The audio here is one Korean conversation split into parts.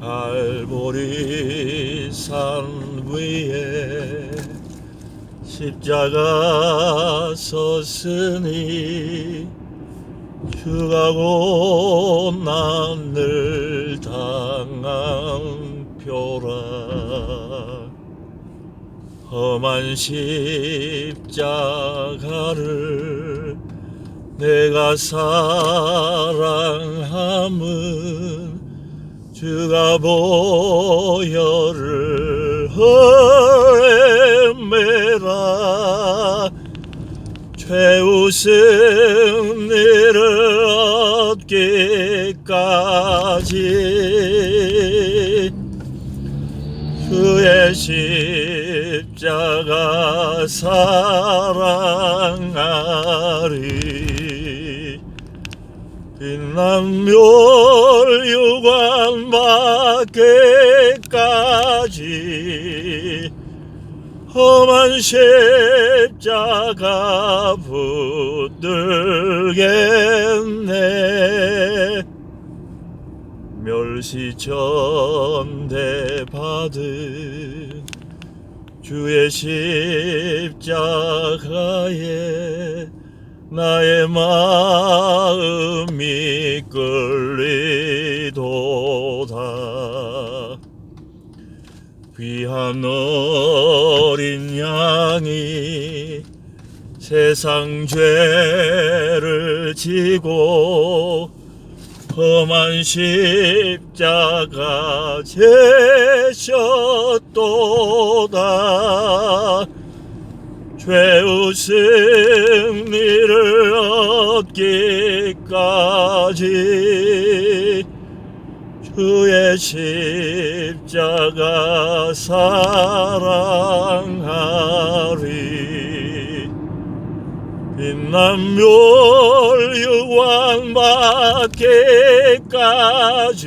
갈보리 산 위에 십자가 섰으니 주가고 난늘 당한 표라. 험한 십자가를 내가 사랑함은 주가 보혈을 허매라. 최후 승리를 얻기까지 주의 십자가 사랑하리 빛난 멸유관 밖에까지 험한 십자가 붙들겠네. 멸시천대 받은 주의 십자가에 나의 마음이 끌리도다. 귀한 어린 양이 세상 죄를 지고 험한 십자가 제셨도다 죄의 승리를 얻기까지 주의 십자가 사랑하리. 빛난 멸유관 밖에까지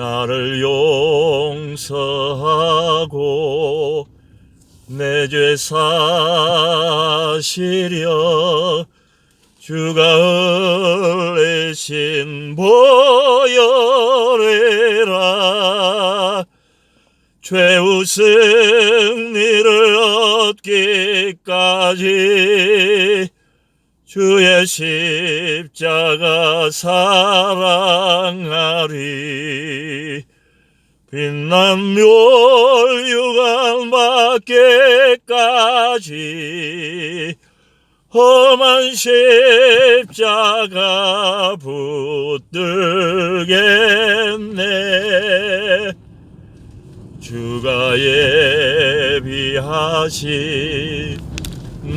나를 용서하고 내 죄 사시려 주가 흘리신 보혈이라. 죄우 승리를 얻기까지 주의 십자가 사랑하리. 빛난 멸유관 밖에까지 험한 십자가 붙들겠네. 주가 예비하신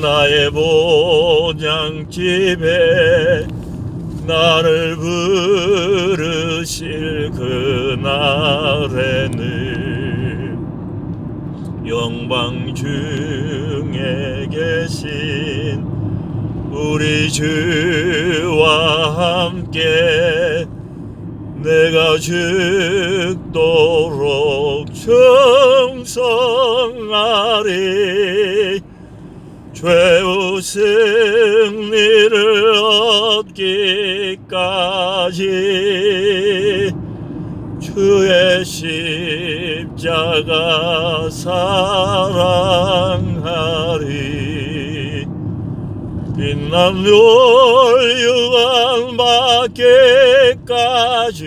나의 본향집에 나를 부르실 그날에는 영광 중에 계신 우리 주와 함께 내가 죽도록 충성하리 죄우 승리를 얻기까지 주의 십자가 사랑하리. 빛난 멸유관 밖에까지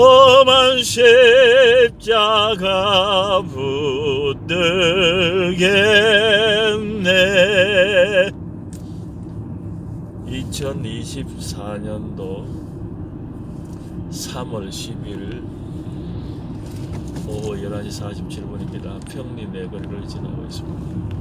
험한 십자가 붙들겠네 2024년도 3월 10일 오후 11시 47분입니다. 평리 내거리를 지나고 있습니다.